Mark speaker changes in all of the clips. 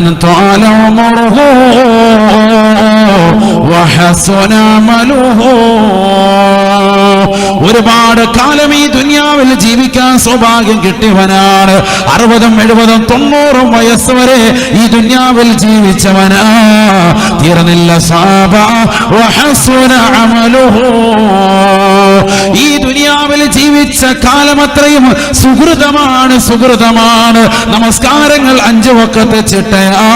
Speaker 1: من طال عمره وحسن عمله. ഒരുപാട് കാലം ഈ ദുനിയാവിൽ ജീവിക്കാൻ സൗഭാഗ്യം കിട്ടിയവനാണ്. അറുപതും എഴുപതും തൊണ്ണൂറും വയസ്സ് വരെ ഈ ദുനിയാവിൽ ജീവിച്ചവനാ. തീർന്നില്ല ഈ ദുനിയാവിൽ ജീവിച്ച കാലം അത്രയും സുഹൃതമാണ് സുഹൃതമാണ്. നമസ്കാരങ്ങൾ അഞ്ചു വക്കത്തെ ചിട്ടയാ.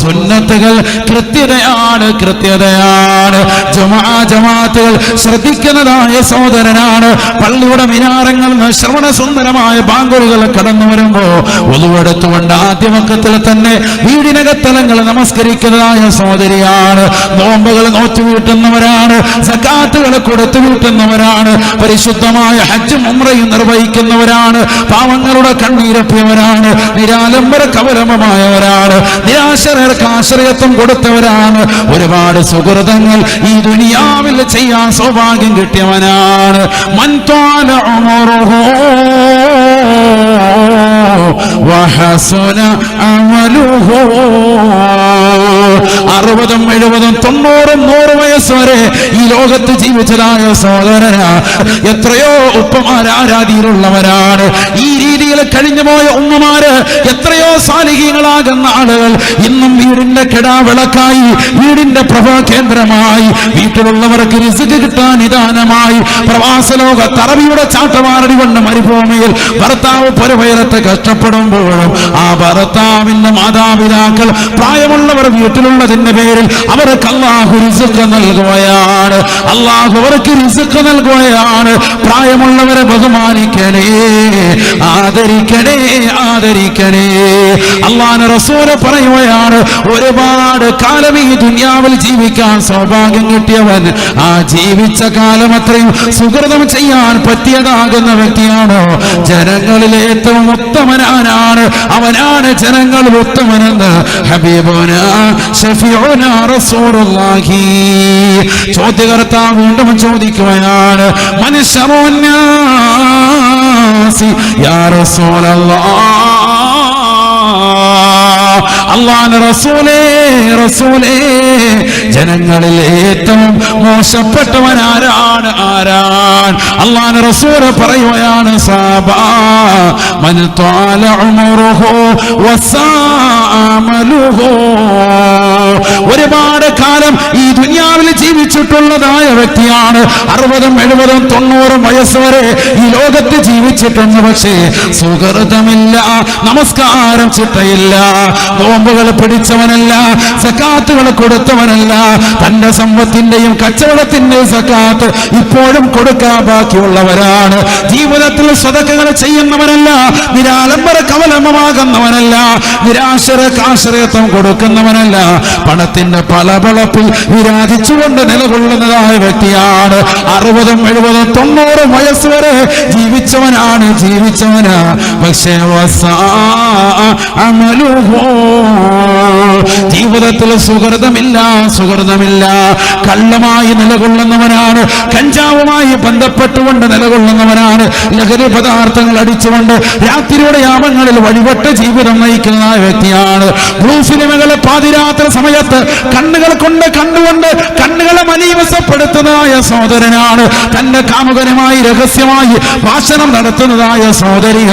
Speaker 1: സുന്നത്തുകൾ കൃത്യതയാണ് കൃത്യതയാണ്. ജമാ ജമാത്തുകൾ ശ്രദ്ധിക്കുന്നതായ സഹോദരനാണ്. പള്ളിയുടെ മിനാരങ്ങളിൽ നിന്ന് ശ്രവണ സുന്ദരമായ ബാങ്കുകൾ കടന്നു വരുമ്പോ ഒതുവെടുത്തുകൊണ്ട് ആദ്യമൊക്കത്തിൽ തന്നെ വീടിനകത്തലങ്ങൾ നമസ്കരിക്കുന്നതായ സഹോദരിയാണ്. നോമ്പുകൾ നോറ്റു വീട്ടുന്നവരാണ്. സക്കാത്തുകൾ കൊടുത്തു വീട്ടുന്നവരാണ്. പരിശുദ്ധമായ ഹജ്ജും ഉമ്രയും നിർവഹിക്കുന്നവരാണ്. പാവങ്ങളുടെ കണ്ണീരപ്പിയവരാണ്. നിരാലംബര കവലമമായവരാണ്. നിരാശരർക്ക് ആശ്രയത്വം കൊടുത്തവരാണ്. ഒരുപാട് സുഹൃതങ്ങൾ ഈ ദുനിയാവിൽ ചെയ്യാൻ സൗഭാഗ്യം കിട്ടിയവനാണ്. മൻതോല ഉമറുഹു വഹസുന അമലുഹു. അറുപതും എഴുപതും തൊണ്ണൂറും നൂറ് വയസ്സ് വരെ ഈ ലോകത്ത് ജീവിച്ചതായ സഹോദരന എത്രയോ ഉപ്പമാർ ആരാധിയിലുള്ളവരാണ് ഈ രീതിയിൽ കഴിഞ്ഞുപോയ ഉമ്മമാര് എത്രയോ സാലിഹീങ്ങളാകുന്ന ആളുകൾ ഇന്നും വീടിന്റെ കെടാവിളക്കായി വീടിന്റെ പ്രഭാ കേന്ദ്രമായി വീട്ടിലുള്ളവർക്ക് റിസുക്ക് കിട്ടാൻ നിദാനമായി പ്രവാസലോക തറവിയുടെ ചാട്ടമാറടി കൊണ്ട് മരുഭൂമിയിൽ ഭർത്താവ് പുരവയറത്ത് കഷ്ടപ്പെടുമ്പോഴും ആ ഭർത്താവിന്റെ മാതാപിതാക്കൾ പ്രായമുള്ളവർ വീട്ടിലുള്ളതിന്റെ പേരിൽ അവർക്ക് അള്ളാഹു റിസുക്ക് നൽകുകയാണ്. അള്ളാഹു അവർക്ക് റിസുക്ക് നൽകുകയാണ്. പ്രായമുള്ളവരെ ബഹുമാനിക്കണേ ആദരിക്കണേ ആദരിക്കണേ. അള്ളാഹ് റസൂൽ പറയുകയാണ് ഒരുപാട് കാലം ഈ ദുനിയാവിൽ ജീവിക്കാൻ സൗഭാഗ്യം കിട്ടിയവൻ ആ ജീവിച്ച കാലം അത്രയും സുഹൃതം ചെയ്യാൻ പറ്റിയതാകുന്ന വ്യക്തിയാണോ. ജനങ്ങളിലെ ഏറ്റവും ഉത്തമനാണ് അവനാണ് ജനങ്ങൾ ഉത്തമനെന്ന് ഹബീബുന ചോദ്യകർത്താവ് വീണ്ടും ചോദിക്കുകയാണ് മനുഷ്യറോന്നാസി യാ റസൂലേ റസൂലേ. ജനങ്ങളിൽ ഏറ്റവും ആരാണ് ഒരുപാട് കാലം ഈ ദുനിയാവിൽ ജീവിച്ചിട്ടുള്ളതായ വ്യക്തിയാണ്. അറുപതും എഴുപതും തൊണ്ണൂറും വയസ്സ് വരെ ഈ ലോകത്ത് ജീവിച്ചിട്ടുണ്ട്. പക്ഷേ സുഹൃതമില്ല നമസ്കാരം ചിട്ടയില്ല നോമ്പുകൾ പിടിച്ചവനല്ല സക്കാത്തുകൾ കൊടുത്തവനല്ല. തന്റെ സമ്പത്തിന്റെയും കച്ചവടത്തിന്റെയും സക്കാത്ത് ഇപ്പോഴും കൊടുക്കാൻ ബാക്കിയുള്ളവരാണ് ജീവിതത്തിൽ സ്വതക്കകൾ ചെയ്യുന്നവരല്ല നിരാലംബര കവലമമാകുന്നവനല്ല നിരാശര കാശ്രയത്വം കൊടുക്കുന്നവനല്ല പണത്തിന്റെ പല പളപ്പിൽ വിരാജിച്ചുകൊണ്ട് നിലകൊള്ളുന്നതായ വ്യക്തിയാണ്. അറുപതും എഴുപതും തൊണ്ണൂറും വയസ്സ് വരെ ജീവിച്ചവനാണ് ജീവിച്ചവന്. പക്ഷേ ജീവിതത്തിൽ സുഹൃതമില്ല സുഹൃതമില്ല. കള്ളമായി നിലകൊള്ളുന്നവനാണ് കഞ്ചാവുമായി ബന്ധപ്പെട്ടുകൊണ്ട് നിലകൊള്ളുന്നവനാണ്. ലഹരി പദാർത്ഥങ്ങൾ അടിച്ചുകൊണ്ട് രാത്രിയുടെ യാമങ്ങളിൽ വഴിപെട്ട ജീവിതം നയിക്കുന്ന വ്യക്തിയാണ്. ബ്ലൂ സിനിമകളെ പാതിരാത്രി സമയത്ത് കണ്ണുകൾ കൊണ്ട് കണ്ടുകൊണ്ട് കണ്ണുകളെ മലീവസപ്പെടുത്തുന്നതായ സഹോദരനാണ്. തന്റെ കാമുകനുമായി രഹസ്യമായി ഭാഷണം നടത്തുന്നതായ സഹോദരിയ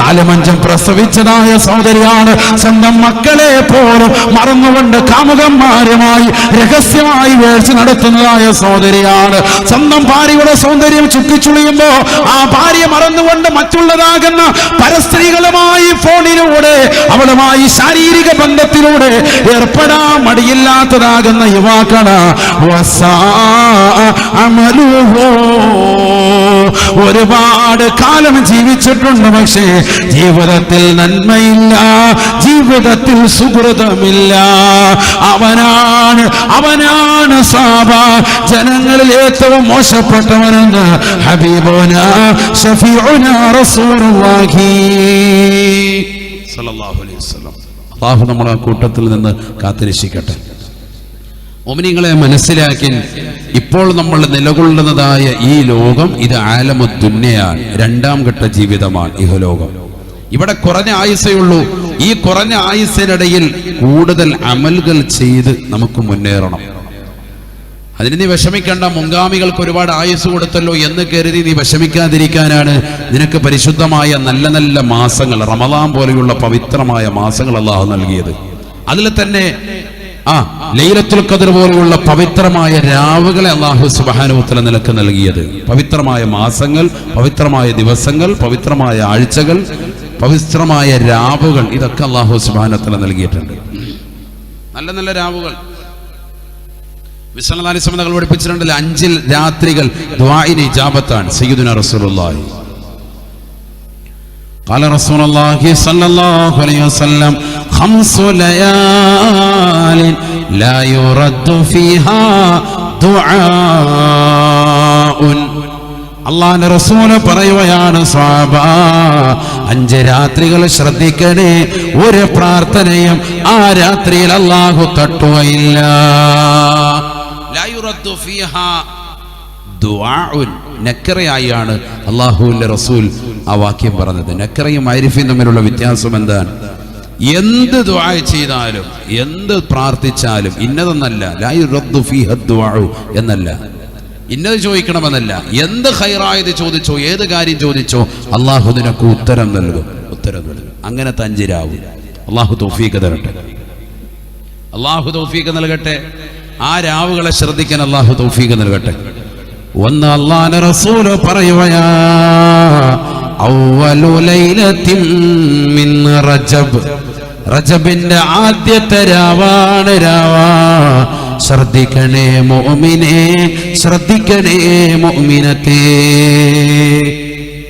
Speaker 1: നാലുമഞ്ചം പ്രസവിച്ചതായ സഹോദരിയാണ്. സ്വന്തം മക്കളെ പോലും മറന്നുകൊണ്ട് കാമുകന്മാരുമായി രഹസ്യമായി വേഴ്ച നടത്തുന്നതായ സഹോദരിയാണ്. സ്വന്തം ഭാര്യയുടെ സൗന്ദര്യം ചുറ്റിച്ചുളിയുമ്പോ ആ ഭാര്യ മറന്നുകൊണ്ട് മറ്റുള്ളതാകുന്ന പരസ്ത്രീകളുമായി ഫോണിലൂടെ അവളുമായി ശാരീരിക ബന്ധത്തിലൂടെ ഏർപ്പെടാൻ മടിയില്ലാത്തതാകുന്ന യുവാക്കള. ഒരുപാട് കാലം ജീവിച്ചിട്ടുണ്ട് പക്ഷേ ജീവിതത്തിൽ നന്മയില്ല ജീവിതത്തിൽ സുഹൃതമില്ല. അവനാണ് അവനാണ് സാബ. ജനങ്ങളിൽ ഏറ്റവും മോശപ്പെട്ടവനെന്ന് ഹബീബോന ഷഫീഉന റസൂലുള്ളാഹി. സല്ലല്ലാഹു അലൈഹി വസല്ലം. അള്ളാഹു നമ്മളെ കൂട്ടത്തിൽ നിന്ന് കാത്തിരക്ഷിക്കട്ടെ. ഒമിനിങ്ങളെ മനസ്സിലാക്കി. ഇപ്പോൾ നമ്മൾ നിലകൊള്ളുന്നതായ ഈ ലോകം ഇത് ആലമുദ്ദുന്യയാണ്. രണ്ടാം ഘട്ട ജീവിതമാണ് ഇഹലോകം. ഇവിടെ കുറഞ്ഞ ആയുസേ ഉള്ളൂ. ഈ കുറഞ്ഞ ആയുസ്സിനിടയിൽ കൂടുതൽ അമലുകൾ ചെയ്ത് നമുക്ക് മുന്നേറണം. അതിന് നീ വിഷമിക്കേണ്ട. മുൻഗാമികൾക്ക് ഒരുപാട് ആയുസ് കൊടുത്തല്ലോ എന്ന് കരുതി നീ വിഷമിക്കാതിരിക്കാനാണ്. നിനക്ക് പരിശുദ്ധമായ നല്ല നല്ല മാസങ്ങൾ റമദാൻ പോലെയുള്ള പവിത്രമായ മാസങ്ങൾ അള്ളാഹു നൽകിയത്. അതിൽ തന്നെ ആ ലൈലത്തുൽ ഖദർ പോലെയുള്ള പവിത്രമായ രാവുകളെ അള്ളാഹു സുബാനുത്തല നിലയ്ക്ക് നൽകിയത്. പവിത്രമായ മാസങ്ങൾ പവിത്രമായ ദിവസങ്ങൾ പവിത്രമായ ആഴ്ചകൾ പവിത്രമായ രാവുകൾ ഇതൊക്കെ അള്ളാഹു സുബാനുത്തല നൽകിയിട്ടുണ്ട്. നല്ല നല്ല രാവുകൾ. വിശ്വനാഥി സമതകൾ പഠിപ്പിച്ചിട്ടുണ്ടല്ലോ അഞ്ചിൽ രാത്രികൾ ദ്വായിനി ജാബത്താണ് സയ്യിദുന റസൂലുള്ളാഹി. قال رسول الله صلى الله عليه وسلم خمس ليال لا يرد فيها دعاء അള്ളാന്റെ റസൂല് പറയുകയാണ് സ്വാബ അഞ്ച് രാത്രികൾ ശ്രദ്ധിക്കണേ ഒരു പ്രാർത്ഥനയും ആ രാത്രിയിൽ അള്ളാഹു തട്ടുകയില്ല നക്കറയായാണ് അള്ളാഹുവിന്റെ റസൂൽ ആ വാക്യം പറഞ്ഞത്. നക്കറയും ആരിഫയും തമ്മിലുള്ള വ്യത്യാസം എന്താണ്? എന്ത് ദുആ ചെയ്താലും എന്ത് പ്രാർത്ഥിച്ചാലും ഇന്നതെന്നല്ല. ഫീഹ എന്നല്ല. ഇന്നത് ചോദിക്കണമെന്നല്ല. എന്ത് ഹൈറായത് ചോദിച്ചോ ഏത് കാര്യം ചോദിച്ചോ അള്ളാഹു നിനക്ക് ഉത്തരം നൽകും. ഉത്തരം നൽകും. അങ്ങനെ തഞ്ചിരാവും. അള്ളാഹു തൗഫീഖ് തരട്ടെ. അള്ളാഹു തൗഫീഖ് നൽകട്ടെ. ആ രാവുകളെ ശ്രദ്ധിക്കാൻ അള്ളാഹു തൗഫീഖ് നൽകട്ടെ. ഒന്ന് അള്ളാന റസൂൽ പറയുകയാ റജബ്. റജബിന്റെ ആദ്യത്തെ രാവാണ് രാവാ. ശ്രദ്ധിക്കണേ മോമിനെ ശ്രദ്ധിക്കണേ മോമിനത്തെ.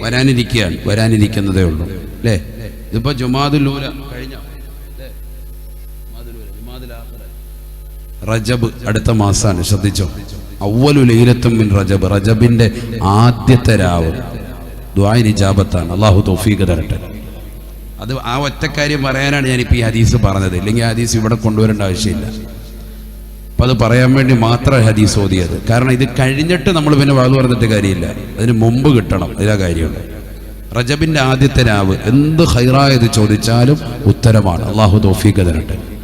Speaker 1: വരാനിരിക്കുകയാണ് വരാനിരിക്കുന്നതേ ഉള്ളൂ. അല്ലേ? ഇതിപ്പോ ജുമാദുലൂല കഴിഞ്ഞ. റജബ് അടുത്ത മാസാണ് ശ്രദ്ധിച്ചോ? അവലു ലൈലത്തും മിൻ റജബ്. റജബിന്റെ ആദ്യത്തെ രാവ്. ദ്വായനിജാബത്താണ് അള്ളാഹു തൗഫീഖ് തരട്ടെ. അത് ആ ഒറ്റ കാര്യം പറയാനാണ് ഞാനിപ്പോൾ ഈ ഹദീസ് പറഞ്ഞത്. ഇല്ലെങ്കിൽ ഹദീസ് ഇവിടെ കൊണ്ടുവരേണ്ട ആവശ്യമില്ല. അപ്പം അത് പറയാൻ വേണ്ടി മാത്രം ഹദീസ് ഓതിയത്. കാരണം ഇത് കഴിഞ്ഞിട്ട് നമ്മൾ പിന്നെ വാതു പറഞ്ഞിട്ട് കാര്യമില്ല. അതിന് മുമ്പ് കിട്ടണം. ഇതാ കാര്യമുണ്ട് റജബിന്റെ ആദ്യത്തെ രാവ്. എന്ത് ഹൈറായത് ചോദിച്ചാലും ഉത്തരമാണ്. അള്ളാഹു തൗഫീഖ് തരട്ടെ.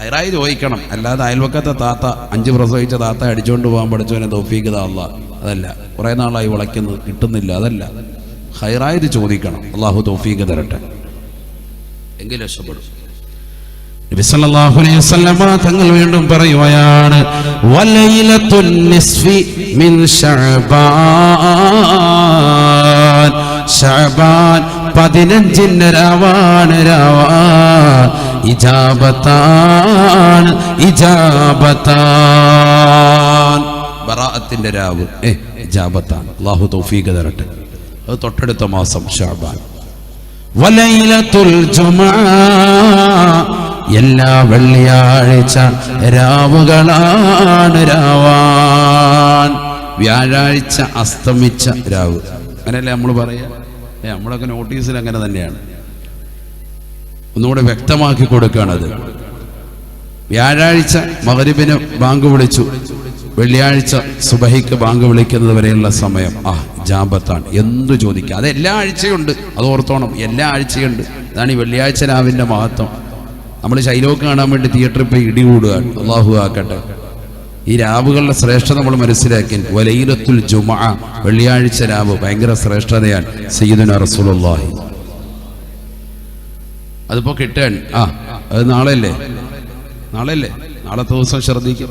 Speaker 1: ഹൈറായി ചോദിക്കണം. അല്ലാതെ അയൽവക്കത്തെ താത്ത അഞ്ച് പ്രസവിച്ച താത്ത അടിച്ചുകൊണ്ട് പോകാൻ പഠിച്ചവനെ തോഫീക്ക് താള്ള അതല്ല കുറേ നാളായി വിളയ്ക്കുന്നത് കിട്ടുന്നില്ല അതല്ല. ഹൈറായത് ചോദിക്കണം. അള്ളാഹു തോഫീക്ക് തരട്ടെ. എങ്കിൽ രക്ഷപ്പെടും. തങ്ങൾ വീണ്ടും പറയുകയാണ് പതിനഞ്ചിന്റെ രാവാണ് രാവാ. ഇജാബത്താണ് ഇജാബത്താൻ ബറാഅത്തിന്റെ രാവ് ഏ ഇജാബത്താൻ അല്ലാഹു തൗഫീഖ് തരട്ടെ. അത് തൊട്ടടുത്ത മാസം ഷാബാൻ. വലൈലത്തുൽ ജുമുഅ എല്ലാ വെള്ളിയാഴ്ച രാവുകളാണ് രാവാൻ. വ്യാഴാഴ്ച അസ്തമിച്ച രാവ്. അങ്ങനെയല്ലേ നമ്മൾ പറയാ? നമ്മളൊക്കെ നോട്ടീസിൽ അങ്ങനെ തന്നെയാണ്. ഒന്നുകൂടെ വ്യക്തമാക്കി കൊടുക്കുകയാണത്. വ്യാഴാഴ്ച മകരിബിന് ബാങ്ക് വിളിച്ചു. വെള്ളിയാഴ്ച സുബഹിക്ക് ബാങ്ക് വിളിക്കുന്നത് വരെയുള്ള സമയം. ആ ജാബത്താണ്. എന്തു ചോദിക്കുക അത് എല്ലാ ആഴ്ചയുണ്ട്. അത് ഓർത്തോണം. എല്ലാ ആഴ്ചയുണ്ട്. അതാണ് ഈ വെള്ളിയാഴ്ച രാവിന്റെ മഹത്വം. നമ്മൾ ശൈലോക്ക് കാണാൻ വേണ്ടി തിയേറ്ററിൽ പോയി ഇടികൂടുകയാണ് അള്ളാഹു ആക്കട്ടെ. ഈ രാവുകളുടെ ശ്രേഷ്ഠത നമ്മൾ മനസ്സിലാക്കി. വലയിലത്തുൽ ജുമ. വെള്ളിയാഴ്ച രാവ് ഭയങ്കര ശ്രേഷ്ഠതയാണ്. സയ്യിദുന റസൂലുള്ളാഹി. അതിപ്പോ കിട്ടാൻ. ആ അത് നാളെയല്ലേ? നാളെയല്ലേ? നാളത്തെ ദിവസം ശ്രദ്ധിക്കും.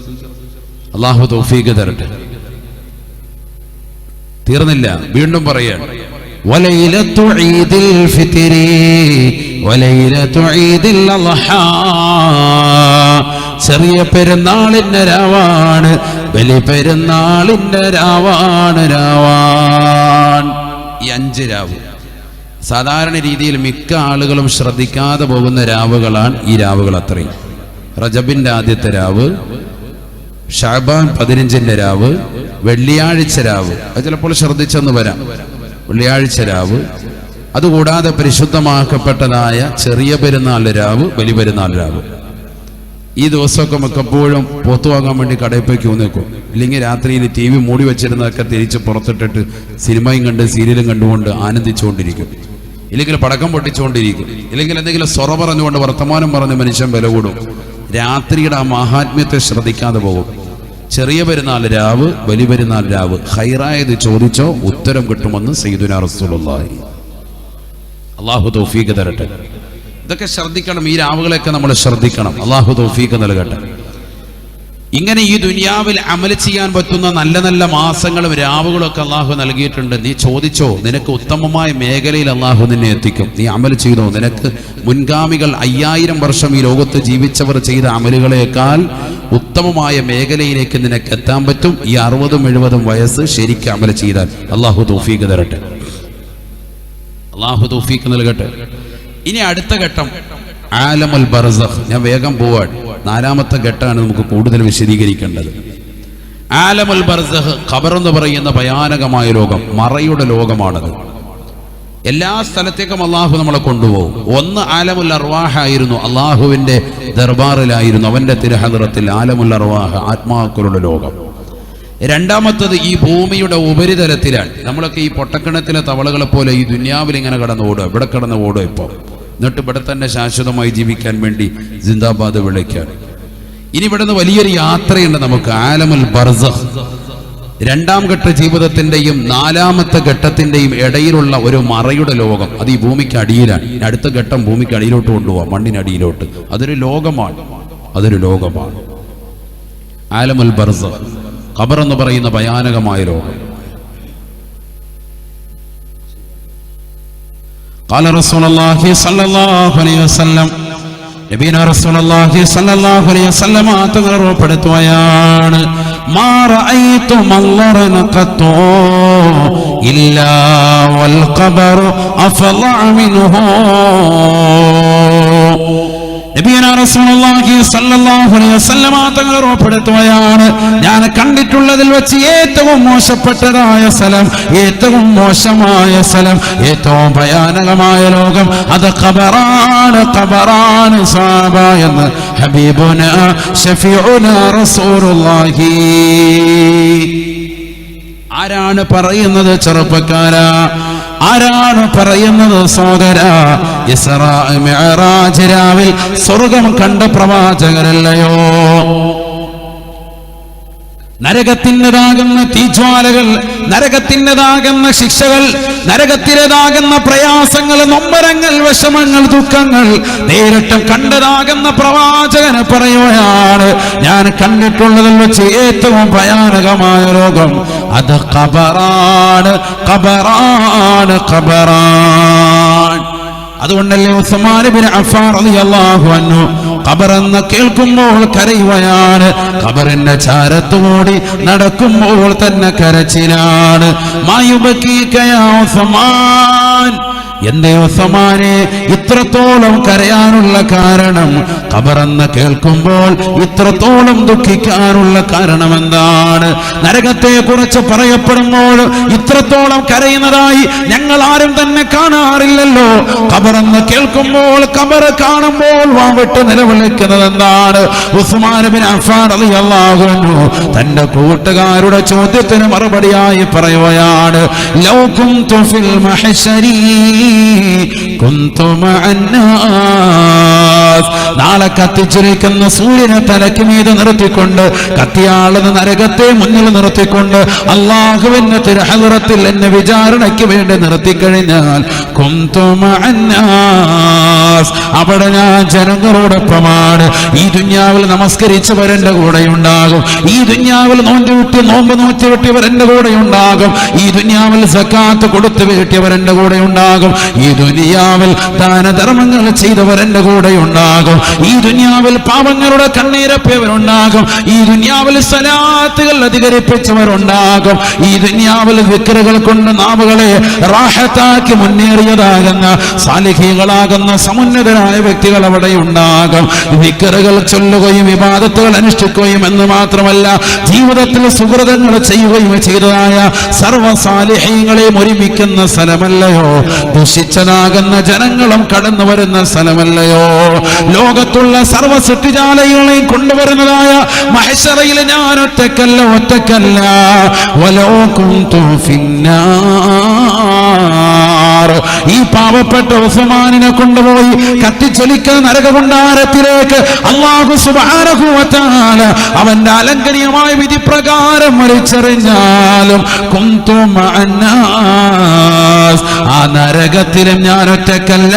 Speaker 1: അള്ളാഹു തൗഫീഖ് തരട്ടെ. തീർന്നില്ല. വീണ്ടും പറയാണ് ചെറിയ പെരുന്നാളിന്റെ രാവാണ് ബലി പെരുന്നാളിന്റെ രാവാണ് രാവാൻ. ഈ അഞ്ച് രാവ്. സാധാരണ രീതിയിൽ മിക്ക ആളുകളും ശ്രദ്ധിക്കാതെ പോകുന്ന രാവുകളാണ് ഈ രാവുകൾ അത്രയും. റജബിന്റെ ആദ്യത്തെ രാവ് ഷാബാൻ പതിനഞ്ചിന്റെ രാവ് വെള്ളിയാഴ്ച രാവ്. അത് ചിലപ്പോൾ ശ്രദ്ധിച്ചെന്ന് വരാം. വെള്ളിയാഴ്ച രാവ്. അതുകൂടാതെ പരിശുദ്ധമാക്കപ്പെട്ടതായ ചെറിയ പെരുന്നാൾ രാവ് വലിയ പെരുന്നാൾ രാവ്. ഈ ദിവസമൊക്കെ മിക്കപ്പോഴും പുറത്തു വാങ്ങാൻ വേണ്ടി കടയിൽ പോയി ക്യൂ നിൽക്കും. ഇല്ലെങ്കിൽ രാത്രിയിൽ ടി വി മൂടി വെച്ചിരുന്നതൊക്കെ തിരിച്ച് പുറത്തിട്ടിട്ട് സിനിമയും കണ്ട് സീരിയലും കണ്ടുകൊണ്ട് ആനന്ദിച്ചുകൊണ്ടിരിക്കും. ഇല്ലെങ്കിൽ പടക്കം പൊട്ടിച്ചുകൊണ്ടിരിക്കും. ഇല്ലെങ്കിൽ എന്തെങ്കിലും സൊറ പറഞ്ഞുകൊണ്ട് വർത്തമാനം പറഞ്ഞ് മനുഷ്യൻ വില കൂടും. രാത്രിയുടെ ആ മഹാത്മ്യത്തെ ശ്രദ്ധിക്കാതെ പോകും. ചെറിയ പെരുന്നാൾ രാവ് വലിയ പെരുന്നാൾ രാവ്. ഹൈറായത് ചോദിച്ചോ ഉത്തരം കിട്ടുമെന്ന് സെയ്ദുന റസൂലുള്ളാഹി. അള്ളാഹു തൗഫീഖ് തരട്ടെ. ഇതൊക്കെ ശ്രദ്ധിക്കണം. ഈ രാവുകളെയൊക്കെ നമ്മൾ ശ്രദ്ധിക്കണം. അള്ളാഹു തൗഫീഖ് നൽകട്ടെ. ഇങ്ങനെ ഈ ദുനിയാവിൽ അമൽ ചെയ്യാൻ പറ്റുന്ന നല്ല നല്ല മാസങ്ങളും രാവുകളും ഒക്കെ അള്ളാഹു നൽകിയിട്ടുണ്ട്. നീ ചോദിച്ചോ നിനക്ക് ഉത്തമമായ മേഖലയിൽ അള്ളാഹു നിന്നെ എത്തിക്കും. നീ അമൽ ചെയ്തോ? നിനക്ക് മുൻഗാമികൾ അയ്യായിരം വർഷം ഈ ലോകത്ത് ജീവിച്ചവർ ചെയ്ത അമലുകളേക്കാൾ ഉത്തമമായ മേഖലയിലേക്ക് നിനക്ക് എത്താൻ പറ്റും. ഈ അറുപതും എഴുപതും വയസ്സ് ശരിക്കും അമൽ ചെയ്താൽ അള്ളാഹു തൗഫീഖ് തരട്ടെ. അള്ളാഹു തൗഫീഖ് നൽകട്ടെ. ഇനി അടുത്ത ഘട്ടം. ആലമൽ ബർസഖ്. ഞാൻ വേഗം പോവാൻ നാലാമത്തെ ഘട്ടമാണ് നമുക്ക് കൂടുതൽ വിശദീകരിക്കേണ്ടത്. ആലമുൽ ബർസഹ് ഖബർ എന്ന് പറയുന്ന ഭയാനകമായ ലോകം മറയുടെ ലോകമാണത്. എല്ലാ സ്ഥലത്തേക്കും അള്ളാഹു നമ്മളെ കൊണ്ടുപോകും. ഒന്ന് ആലമുൽ അർവാഹ ആയിരുന്നു അള്ളാഹുവിന്റെ ദർബാറിലായിരുന്നു അവന്റെ തിരഹദ്രത്തിൽ ആലമുൽ അർവാഹ ആത്മാക്കളുടെ ലോകം. രണ്ടാമത്തത് ഈ ഭൂമിയുടെ ഉപരിതലത്തിലാണ്. നമ്മളൊക്കെ ഈ പൊട്ടക്കിണത്തിലെ തവളകളെ പോലെ ഈ ദുന്യാവിൽ ഇങ്ങനെ കടന്ന് ഓടുക. ഇവിടെ കടന്ന് ഓടുക ഇപ്പോൾ എന്നിട്ട് ഇവിടെ തന്നെ ശാശ്വതമായി ജീവിക്കാൻ വേണ്ടി ജിന്ദാബാദ് വിളിക്കാണ് ഇനി ഇവിടെ നിന്ന് വലിയൊരു യാത്രയുണ്ട് നമുക്ക്. ആലമുൽ ബർസ. രണ്ടാം ഘട്ട ജീവിതത്തിന്റെയും നാലാമത്തെ ഘട്ടത്തിന്റെയും ഇടയിലുള്ള ഒരു മറയുടെ ലോകം. അത് ഈ ഭൂമിക്ക് അടിയിലാണ്. അടുത്ത ഘട്ടം ഭൂമിക്ക് അടിയിലോട്ട് കൊണ്ടുപോകാം മണ്ണിനടിയിലോട്ട് അതൊരു ലോകമാണ്. അതൊരു ലോകമാണ്. ആലമുൽ ബർസ. ഖബർ എന്ന് പറയുന്ന ഭയാനകമായ ലോകം. قال رسول الله صلى الله عليه وسلم നബീന റസൂലുള്ളാഹി സ്വല്ലല്ലാഹു അലൈഹി വസല്ലം തങ്ങൾ ഉറപ്പെടുത്തുകയാണ് മാ റഅയ്തു മല്ലറൻ ഖത്തു ഇല്ലാ വൽ ഖബറു അഫളഅ മിൻഹു ഉറപ്പെടുത്തുകയാണ്. ഞാൻ കണ്ടിട്ടുള്ളതിൽ വെച്ച് ഏറ്റവും മോശപ്പെട്ടതായ സ്ഥലം ഏറ്റവും മോശമായ സ്ഥലം ഏറ്റവും ഭയാനകമായ ലോകം അത് കബറാണ് കബറാണ് സാബ എന്ന് ഹബീബുന ഷഫീഉന റസൂലുള്ളാഹി. ആരാണ് പറയുന്നത് ചെറുപ്പക്കാരാ? ആരാണ് പറയുന്നത് സോദര ഇസ്രാ മിഅ്റാജ് രാവിൽ സ്വർഗം കണ്ട പ്രവാചകരല്ലയോ നരകത്തിന്റെതാകുന്ന തീജ്വാലകൾ നരകത്തിന്റെതാകുന്ന ശിക്ഷകൾ നരകത്തിന്റെതാകുന്ന പ്രയാസങ്ങൾ നൊമ്പരങ്ങൾ വിഷമങ്ങൾ ദുഃഖങ്ങൾ നേരിട്ടും കണ്ടതാകുന്ന പ്രവാചകന് പറയുകയാണ്. ഞാൻ കണ്ടിട്ടുള്ളതിൽ വെച്ച് ഏറ്റവും ഭയാനകമായ രോഗം അത് കബറാണ് കബറാണ് കബറാൻ അതുകൊണ്ടല്ലേ ഉസ്മാൻ ബിൻ അഫാർ റളിയല്ലാഹു അൻഹു ഖബർ എന്ന് കേൾക്കുമ്പോൾ കരയുകയാണ് ഖബറിന്റെ ചാരത്തുകൂടി നടക്കുമ്പോൾ തന്നെ കരച്ചിലാണ്. മായുബക്കി ഉസ്മാൻ. എന്തേ ഉസ്മാനെ ഇത്രത്തോളം കരയാനുള്ള കാരണം ഖബറെന്ന് കേൾക്കുമ്പോൾ ഇത്രത്തോളം ദുഃഖിക്കാനുള്ള കാരണം എന്താണ് നരകത്തെ കുറിച്ച് പറയപ്പെടുമ്പോൾ ഇത്രത്തോളം കരയുന്നതായി ഞങ്ങൾ ആരും തന്നെ കാണാറില്ലല്ലോ. ഖബറെന്ന് കേൾക്കുമ്പോൾ ഖബർ കാണുമ്പോൾ വാവിട്ട് നിലവിളിക്കുന്നത് എന്താണ്? ഉസ്മാൻ ബിൻ അഫ്ഫാൻ റളിയല്ലാഹു അൻഹു തന്റെ കൂട്ടുകാരുടെ ചോദ്യത്തിന് മറുപടിയായി പറയുകയാണ് ലൗകും തുഫിൽ മഹശരീ നാളെ കത്തിച്ചിരിക്കുന്ന സൂര്യനെ തലയ്ക്ക് മീതെ നിർത്തിക്കൊണ്ട് കത്തിയാളുന്ന നരകത്തെ മുന്നിൽ നിർത്തിക്കൊണ്ട് അള്ളാഹുവിന്റെ തിരഹറത്തിൽ എന്നെ വിചാരണയ്ക്ക് വേണ്ടി നിർത്തിക്കഴിഞ്ഞാൽ അവിടെ ഞാൻ ജനങ്ങളോടൊപ്പമാണ്. ഈ ദുന്യാവിൽ നമസ്കരിച്ചവർ എന്റെ കൂടെ ഉണ്ടാകും ഈ ദുന്യാവിൽ നോമ്പ് വിട്ടി നോമ്പ് നോച്ചു വിട്ടിയവർ എന്റെ കൂടെ ഉണ്ടാകും ഈ ദുന്യാവിൽ സക്കാത്ത് കൊടുത്തു വീട്ടിയവർ എന്റെ കൂടെ ഉണ്ടാകും ഈ ദുനിയാവിൽ ദാനധർമ്മങ്ങൾ ചെയ്തവർ എന്റെ കൂടെ ഉണ്ടാകും. ഈ ദുനിയാവിൽ പാപങ്ങളുടെ കണ്ണീരപ്പിയവരുണ്ടാകും. ഈ ദുനിയാവിൽ സലാത്തുകൾ അധികരിപ്പിച്ചവരുണ്ടാകും. ഈ ദുനിയാവിൽ വിക്രകൾ കൊണ്ട് നാവുകളെ റാഹത്താക്കി മുന്നേറിയതാകുന്ന സാലിഹികളാകുന്ന സമുന്നതരായ വ്യക്തികൾ അവിടെ ഉണ്ടാകും. വിക്രകൾ ചൊല്ലുകയും വിവാദത്തുകൾ അനുഷ്ഠിക്കുകയും എന്ന് മാത്രമല്ല ജീവിതത്തിൽ സുഹൃതങ്ങൾ ചെയ്യുകയും ചെയ്തതായ സർവസാലിഹ്യങ്ങളെയും ഒരുമിക്കുന്ന സ്ഥലമല്ലയോ? ദുഷിച്ചതാകുന്ന ജനങ്ങളും കടന്നു വരുന്ന സ്ഥലമല്ലയോ? ലോകത്തുള്ള സർവ സൃഷ്ടിജാലകളെയും കൊണ്ടുവരുന്നതായ മഹേശ്വറയിൽ ഞാൻ ഒറ്റക്കല്ല ഒറ്റക്കല്ല വലോ കുന്തു
Speaker 2: അന്നാർ ഈ പാവപ്പെട്ട ഉസ്മാനിനെ കൊണ്ടുപോയി കത്തിച്ചൊലിക്കുന്ന നരകകൊണ്ടാരത്തിലേക്ക് അള്ളാഹു സുബാനഹുവത്താല അവന്റെ അലങ്കനീയമായ വിധി പ്രകാരം മരിച്ചറിഞ്ഞാലും ആ നരകത്തിലും ഞാൻ ഒറ്റക്കല്ല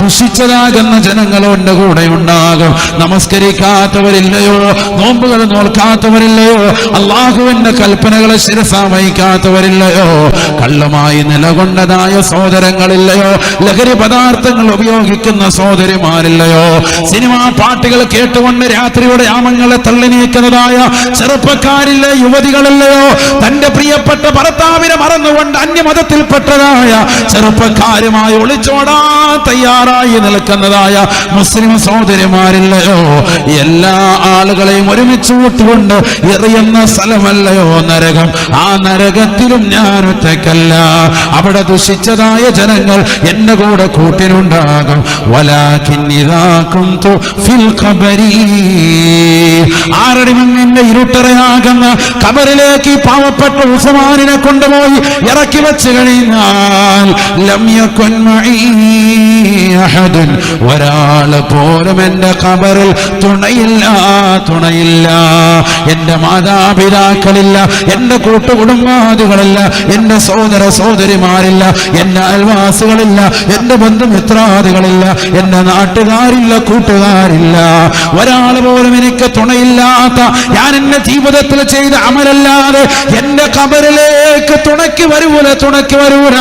Speaker 2: ദുഷിച്ചതാകുന്ന ജനങ്ങളുടെ കൂടെ ഉണ്ടാകും. നമസ്കരിക്കാത്തവരില്ലയോ? നോമ്പുകൾ നോൽക്കാത്തവരില്ലയോ? അള്ളാഹുവിന്റെ കൽപ്പനകളെ ശിരസാ വഹിക്കാത്തവരില്ലയോ കള്ളമായി നിലകൊണ്ടതായ സഹോദരങ്ങളില്ലയോ? ലഹരി പദാർത്ഥങ്ങൾ ഉപയോഗിക്കുന്ന സഹോദരിമാരില്ലയോ? സിനിമാ പാട്ടുകൾ കേട്ടുകൊണ്ട് രാത്രിയുടെ ആമങ്ങളെ തള്ളി നീക്കുന്നതായ ചെറുപ്പക്കാരില്ല യുവതികളില്ലയോ? തന്റെ പ്രിയപ്പെട്ട ഭർത്താവിനെ മറന്നുകൊണ്ട് അന്യമതത്തിൽപ്പെട്ടതായ ചെറുപ്പക്കാരുമായി ഒളിച്ചോടാൻ തയ്യാറായി നിൽക്കുന്നതായ മുസ്ലിം സഹോദരിമാരില്ലയോ? എല്ലാ ആളുകളെയും ഒരുമിച്ച് കൂട്ടുകൊണ്ട് എറിയുന്ന സ്ഥലമല്ലയോ നരകം? ആ നരകത്തിലും ഞാൻ ഒറ്റക്കല്ല അവിടെ ദുഷിച്ചതായ ജനങ്ങൾ എന്റെ കൂടെ കൂട്ടിനുണ്ടാകും. വലാഖിന്നിതാക്കും മണ്ണിന്റെ ഇരുട്ടറയാകുന്ന കബറിലേക്ക് പാവപ്പെട്ട ഉസമാനിനെ കൊണ്ടുപോയി ഇറക്കി വെച്ച് കഴിഞ്ഞാൽ ഒരാൾ പോലും എന്റെ കബറിൽ തുണയില്ല തുണയില്ല. എന്റെ മാതാപിതാക്കളില്ല എന്റെ കൂട്ടുകുടുംബാദികളില്ല എന്റെ സഹോദര സഹോദരിമാരില്ല അയൽവാസികളില്ല. എന്റെ ബന്ധുമിത്രാദികളില്ല എന്റെ നാട്ടുകാരില്ല കൂട്ടുകാരില്ല. ഒരാൾ പോലും എനിക്ക് തുണയില്ലാത്ത ഞാൻ എന്റെ ജീവിതത്തിൽ ചെയ്ത അമലല്ലാതെ എന്റെ കബറിലേക്ക് തുണക്കി വരൂല തുണക്കി വരൂല.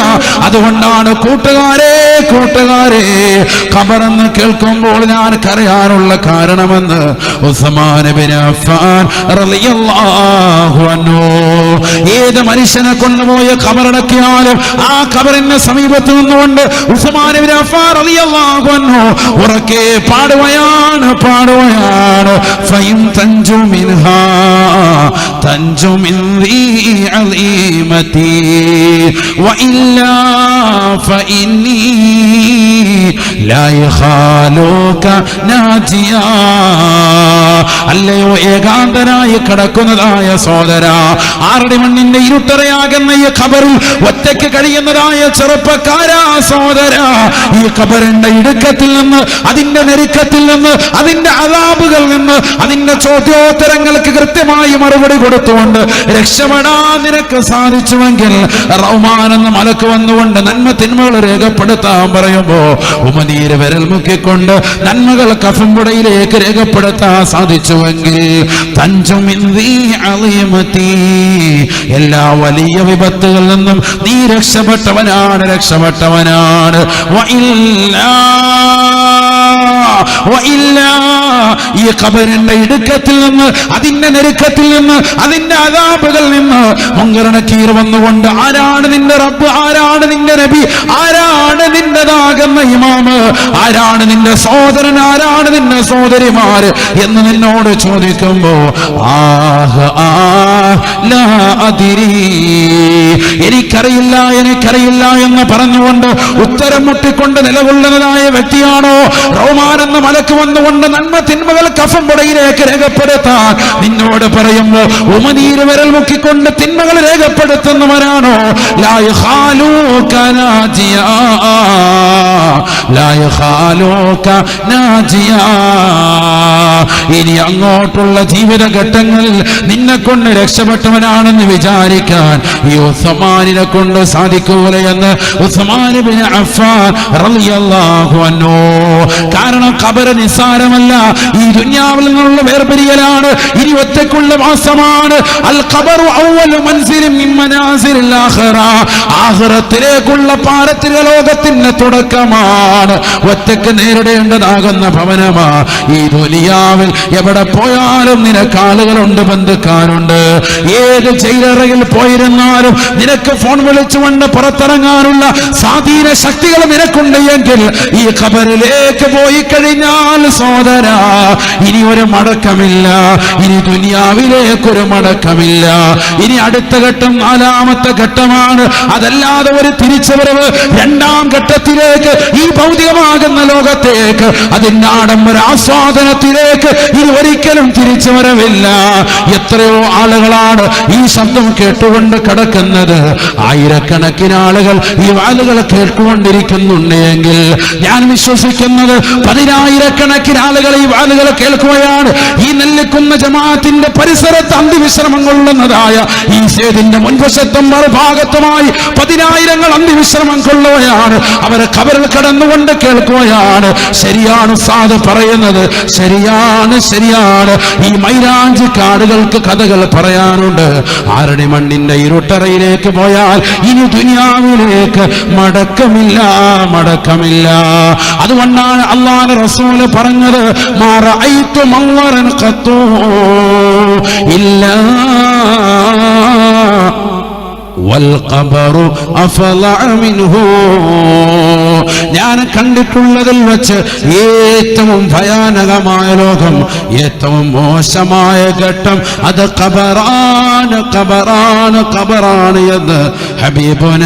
Speaker 2: അതുകൊണ്ടാണ് കൂട്ടുകാരെ കൂട്ടുകാരെ കബറെന്ന് കേൾക്കുമ്പോൾ ഞാൻ കരയാനുള്ള കാരണമെന്ന് ഏത് മനുഷ്യനെ കൊണ്ടുപോയ കബറടക്കിയാലും ആ ഖബറിന്റെ സമീപത്ത് നിന്നുകൊണ്ട് ഉറക്കെ പാടുകയാണ് പാടുകയാണ്. മിൻഹ ഫഇന്നി ലാ അല്ലയോ ഏകാന്തനായി കിടക്കുന്നതായ സോദര ആരുടെ മണ്ണിന്റെ ഇരുട്ടറയാകുന്ന ഈ ഖബറിൽ ഒറ്റയ്ക്ക് കഴിയുന്നതായ ചെറു ചെറുപ്പക്കാരാ സോദര ഈ കബറിന്റെ ഇടുക്കത്തിൽ നിന്ന് അതിന്റെ നെരുക്കത്തിൽ നിന്ന് അതിന്റെ അതാബുകൾ നിന്ന് അതിന്റെ ചോദ്യോത്തരങ്ങൾക്ക് കൃത്യമായി മറുപടി കൊടുത്തുകൊണ്ട് രക്ഷപ്പെടാൻ നിനക്ക് സാധിച്ചുവെങ്കിൽ റഹ്മാൻ എന്ന മലക്ക് വന്നുകൊണ്ട് നന്മ തിന്മകൾ രേഖപ്പെടുത്താൻ പറയുമ്പോ ഉമനീര് വിരൽ മുക്കിക്കൊണ്ട് നന്മകൾ കഫമ്പുടയിലേക്ക് രേഖപ്പെടുത്താൻ സാധിച്ചുവെങ്കിൽ തഞ്ചും എല്ലാ വലിയ വിപത്തുകളിൽ നിന്നും നീ രക്ഷപ്പെട്ടവനാണ് രക്ഷപ്പെട്ടവനാണ്. ഈ കബറിന്റെ ഇടുക്കത്തിൽ നിന്ന് അതിന്റെ നെരുക്കത്തിൽ നിന്ന് അതിന്റെ അതാപുകളിൽ നിന്ന് മുങ്കരണക്കീർ വന്നുകൊണ്ട് ആരാണ് നിന്റെ റബ്ബ് ആരാണ് നിന്റെ നബി ആരാണ് നിന്റെതാകുന്ന ഇമാമ് ആരാണ് നിന്റെ സഹോദരൻ ആരാണ് നിന്റെ സഹോദരിമാര് എന്ന് നിന്നോട് ചോദിക്കുമ്പോ ആഹ് ആ എനിക്കറിയില്ല എനിക്കറിയില്ല എന്ന് പറഞ്ഞുകൊണ്ട് ഉത്തരം മുട്ടിക്കൊണ്ട് നിലകൊള്ളുന്നതായ വ്യക്തിയാണോ റോമാൻ എന്ന മലക്ക് വന്നുകൊണ്ട് നന്മ തിന്മകൾ കഫം പുറയിലേക്ക് രേഖപ്പെടുത്താൻ നിന്നോട് പറയുമ്പോ ഉമനീര് വിരൽ മുക്കിക്കൊണ്ട് തിന്മകൾ രേഖപ്പെടുത്തുന്നവരാണോ ഇനി അങ്ങോട്ടുള്ള ജീവിതഘട്ടങ്ങളിൽ നിന്നെ കൊണ്ട് രക്ഷപ്പെട്ടവനാണെന്ന് വിചാരിക്കാൻ ഈ ഉസ്മാനിനെ കൊണ്ട് സാധിക്കൂല എന്ന് ഉസ്മാൻ കാരണം ഖബർ നിസ്സാരമല്ല ഈ ദുനിയാവിൽ നിന്നുള്ള വേർപിരിയലാണ്. ഇനി ഒറ്റക്കുള്ള വാസമാണ്. അൽ ഖബറു അവ്വലു മൻസിലിൻ മിൻ മനാസിലിൽ ആഖിറ. ആഖിറത്തിലേക്കുള്ള ലോകത്തിന്റെ തുടക്കമാണ്. ഒറ്റയ്ക്ക് നേരിടേണ്ടതാകുന്ന ഭവനമാ. ഈ ദുനിയാവിൽ എവിടെ പോയാലും നിനക്ക് ആളുകളുണ്ട് ബന്ധുക്കാരുണ്ട്. ഏത് ജയിലറയിൽ പോയിരുന്നാലും നിനക്ക് ഫോൺ വിളിച്ചുകൊണ്ട് പുറത്തിറങ്ങാനുള്ള സ്വാധീന ശക്തികൾ നിനക്കുണ്ട് എങ്കിൽ ഈ ഖബറിലേക്ക് പോയി കഴിഞ്ഞാൽ സോദര ഇനി ഒരു മടക്കമില്ല. ഇനി ദുനിയാവിലേക്കൊരു മടക്കമില്ല. ഇനി അടുത്ത ഘട്ടം നാലാമത്തെ ഘട്ടമാണ്. അതല്ലാതെ ഒരു തിരിച്ചുവരവ് രണ്ടാം ഘട്ടത്തിലേക്ക് ഈ ഭൗതികമാകുന്ന ലോകത്തേക്ക് അതിന്റെ ആഡംബര ആസ്വാദനത്തിലേക്ക് ഇനി ഒരിക്കലും തിരിച്ചു വരവില്ല എത്രയോ ആളുകളാണ് ഈ ശബ്ദം കേട്ടുകൊണ്ട് കിടക്കുന്നത്. ആയിരക്കണക്കിന് ആളുകൾ ഈ വാലുകൾ കേട്ടുകൊണ്ടിരിക്കുന്നുണ്ട് എങ്കിൽ ഞാൻ വിശ്വസിക്കുന്നത് പതിനായിരക്കണക്കിന് ആളുകൾ ഈ ആളുകളെ കേൾക്കുകയാണ്. ഈ നെല്ലിക്കുന്ന ജമാഅത്തിന്റെ പരിസരത്ത് അന്തിവിശ്രമം കൊള്ളുന്നതായ ഈ സേതിന്റെ മുൻവശത്തും മറുഭാഗത്തുമായി പതിനായിരങ്ങൾ അന്തിവിശ്രമം കൊള്ളുകയാണ് അവരെ കബറിൽ കടന്നുകൊണ്ട് കേൾക്കുകയാണ്. ശരിയാണ് സാധ പറയുന്നത്. ശരിയാണ് ശരിയാണ്. ഈ മൈരാഞ്ചി കാടുകൾക്ക് കഥകൾ പറയാനുണ്ട്. ആരണി മണ്ണിന്റെ ഇരുട്ടറയിലേക്ക് പോയാൽ ഇനി ദുനിയാവിലേക്ക് മടക്കമില്ല മടക്കമില്ല. അതുകൊണ്ടാണ് അള്ളാഹ് റസൂൽ പറഞ്ഞത് അഫള ഞാൻ കണ്ടിട്ടുള്ളതിൽ വെച്ച് ഏറ്റവും ഭയാനകമായ ലോകം ഏറ്റവും മോശമായ ഘട്ടം അത് കബറാണ് കബറാണ് കബറാണ് എന്ന് ഹബീബുന